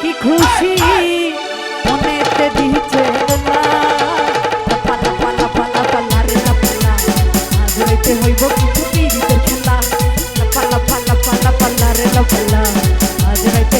কি খুশি? মনেতে দিছে পালা পালা পালা পালা রে পালা আজ হইতে হইব কিছু পিড়িতে খেলা। পালা পালা পালা পালা রে পালা আজ হইতে